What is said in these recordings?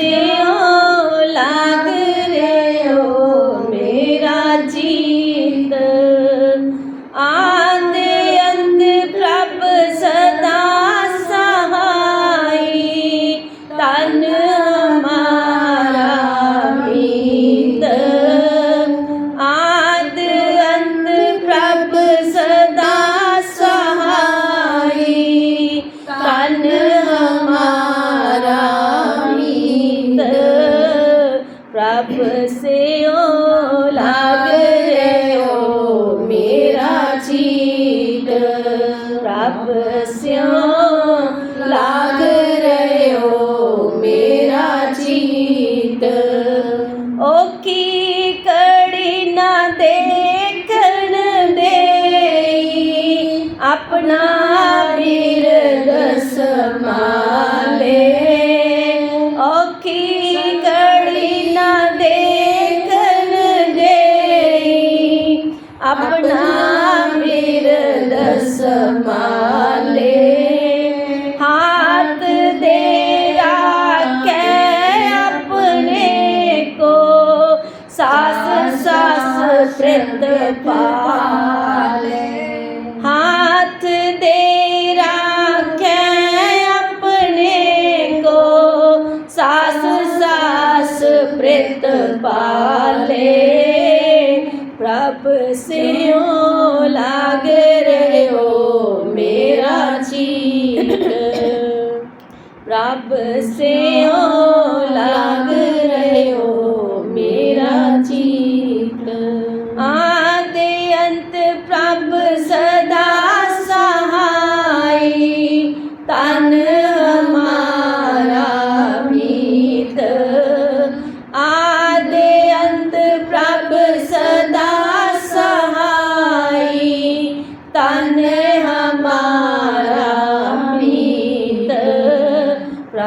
ਸਿਓ ਲਾਗ ਰਿਓ ਮੇਰਾ ਜੀਤ। ਆਂਦੇ ਅੰਤ ਪ੍ਰਭ ਸਦਾ ਸਹਾਈ। ਤਨ ਹਮਾਰਾ ਮੀਤ। ਆਦ ਅੰਤ ਪ੍ਰਭ ਸਦਾ ਆਪਣਾ ਵੀਰ ਦਸ ਮਾਲੇ ਔਖੀ ਕੜੀ ਨਾ ਦੇਖਣ ਦੇਈ। ਆਪਣਾ ਵੀਰ ਦਸ ਮਾਲੇ ਹਾਥ ਦੇ ਰਾਖੇ ਆਪਣੇ ਕੋ। ਸਾਸ ਸਾਸ ਪ੍ਰਿਤ ਪਾਲੇ ਪ੍ਰਿਤ ਪਾਲੇ ਪ੍ਰਭ ਸਿਉ ਲਾਗ ਰਹਿਓ ਮੇਰਾ ਚੀਤ ਪ੍ਰਭ ਸਿਉ ਲਾਗ ਰਹਿਓ ਮੇਰਾ ਚੀਤ ਆਦੇ ਅੰਤ ਪ੍ਰਭ ਸਦਾ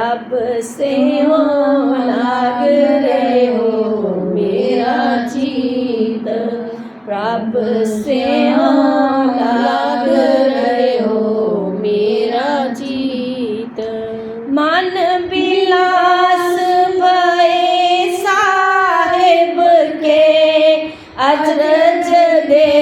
प्रभ से हो लाग रहे हो मेरा चीत प्रभ से हो लाग रहे हो मेरा जीत मन बिलास भए साहेब के अजरज देख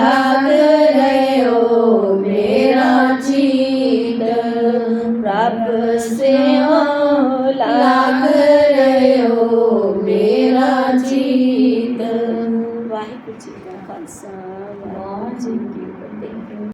લાગ રહ્યો મેરા ચિત પ્રભ સેવા લાગ રહ્યો મેરા ચિત વાહિગુરુ જી કા ખાલસા વાહિગુરુ જી